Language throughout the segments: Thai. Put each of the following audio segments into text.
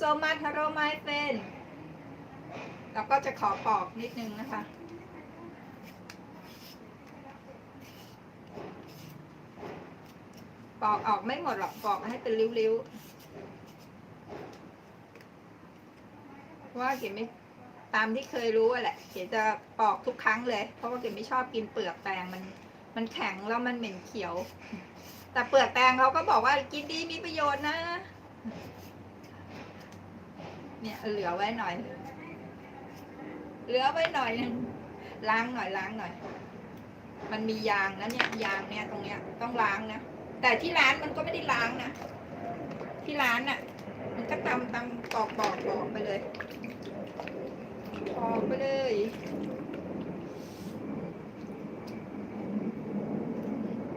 so much hello my friend เราก็จะขอปอกนิดนึงนะคะ ปอกออกไม่หมดหรอกปอกให้เป็นริ้วๆเพราะว่าเก๋ไม่ตามที่เคยรู้แหละเก๋จะปอกทุกครั้งเลย เพราะว่าเก๋ไม่ชอบกินเปลือกแตงมัน มันแข็งแล้วมันเหม็นเขียว แต่เปลือกแตงเขาก็บอกว่ากินดีมีประโยชน์นะ เนี่ยเหลือไว้หน่อย เหลือไว้หน่อยนึงล้างหน่อยล้างหน่อย มันมียางนะเนี่ยยางเนี่ยตรงเนี้ยต้องล้างนะแต่ที่ร้านมันก็ไม่ได้ล้างนะที่ร้านน่ะ มันก็ตำตำปอกปอกปอกไปเลยปอกไปเลย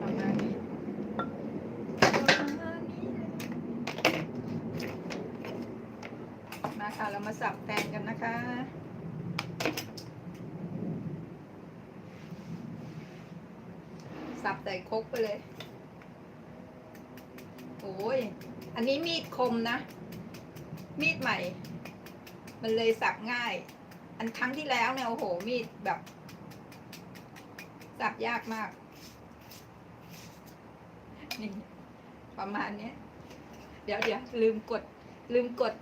ประมาณนี้ประมาณนี้มาค่ะ เรามาสับแตงกันนะคะ สับใส่คกไปเลย โอ้ย อันนี้มีดคมนะ มีดใหม่ มันเลยสับง่าย อันครั้งที่แล้วเนี่ยโอ้โห มีดแบบ สับยากมาก นี่ประมาณนี้ เดี๋ยวเดี๋ยวลืมกดลืมกด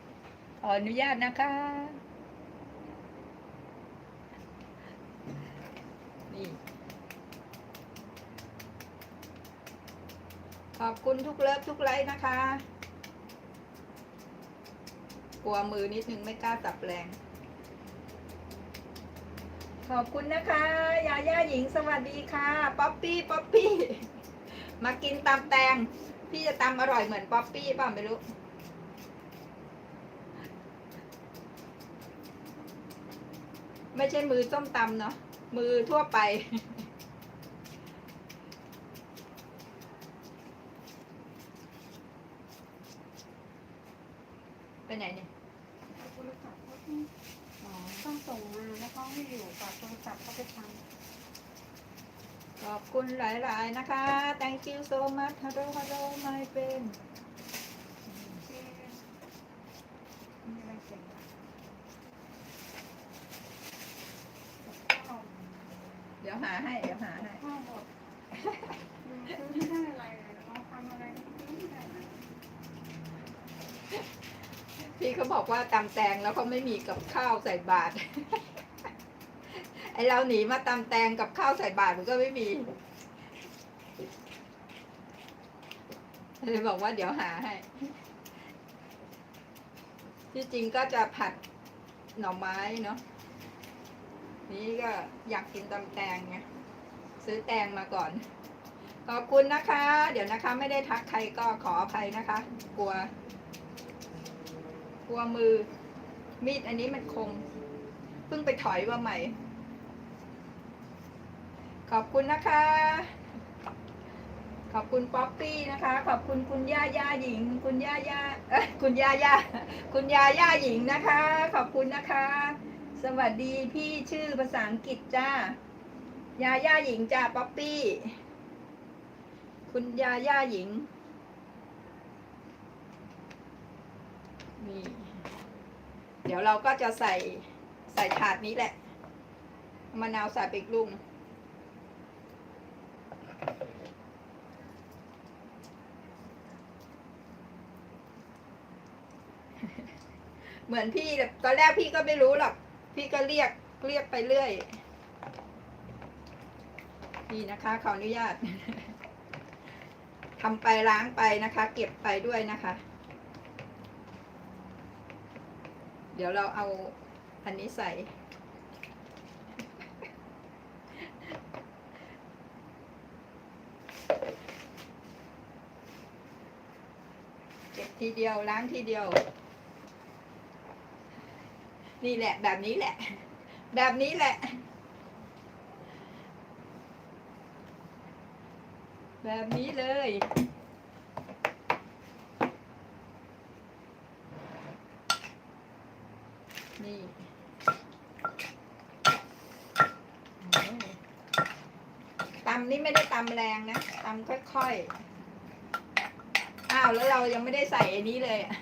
ออนุญาตนะคะ นี่ ขอบคุณทุกเลิฟทุกไลค์นะคะ กลัวมือนิดนึงไม่กล้าสับแรง ขอบคุณนะคะ ยาย่าหญิงสวัสดีค่ะ ป๊อปปี้ป๊อปปี้ มากินตำแตง พี่จะตำอร่อยเหมือนป๊อปปี้เปล่าไม่รู้ ไม่ใช่มือส้มตำเนาะมือทั่วไป ไปไหนเนี่ยโทรศัพท์เขาอ๋อต้องส่งมาแล้วเขาไม่อยู่ฝากโทรศัพท์เขาไปทำขอบคุณหลาย ๆ นะคะ thank you so much hello hello my friend มีอะไรเสร็จข้าว เดี๋ ยวหาให้ เดี๋ยวหาให้ข้าวหมดซื้อไม่ได้อะไรเลยเราทำอะไรซื้อไม่ได้เลยพี่เขาบอกว่าตำแตงแล้วเขาไม่มีกับข้าวใส่บาตร ไอเราหนีมาตำแตงกับข้าวใส่บาตรมันก็ไม่มีเลยบอกว่าเดี๋ยวหาให้ ที่จริงก็จะผัดหน่อไม้เนาะ นี่ก็อยากกินตำแตงไงซื้อแตงมาก่อน ขอบคุณนะคะ เดี๋ยวนะคะ ไม่ได้ทักใครก็ขออภัยนะคะ กลัว กลัวมือ มีดอันนี้มันคม เพิ่งไปถอยมาใหม่ ขอบคุณนะคะ ขอบคุณป๊อปปี้นะคะ ขอบคุณคุณย่าย่าหญิง คุณย่าย่าเอ้ยคุณย่าย่าคุณย่าย่าหญิงนะคะ ขอบคุณนะคะ สวัสดีพี่ชื่อภาษาอังกฤษจ้ายาย่าหญิงจ้าป๊อปปี้ คุณยาย่าหญิง นี่ เดี๋ยวเราก็จะใส่ใส่ถาดนี้แหละ มะนาวใส่ไปกลูกหนึ่งเหมือนพี่ตอนแรกพี่ก็ไม่รู้หรอก พี่ก็เรียกเรียกไปเรื่อย นี่นะคะขออนุญาตทำไปล้างไปนะคะ เก็บไปด้วยนะคะ เดี๋ยวเราเอาอันนี้ใส่ เก็บทีเดียวล้างทีเดียว นี่แหละ แบบนี้แหละ แบบนี้แหละ แบบนี้เลย นี่ตำนี่ไม่ได้ตำแรงนะตำค่อยๆ อ้าว แล้วเรายังไม่ได้ใส่อันนี้เลยอะ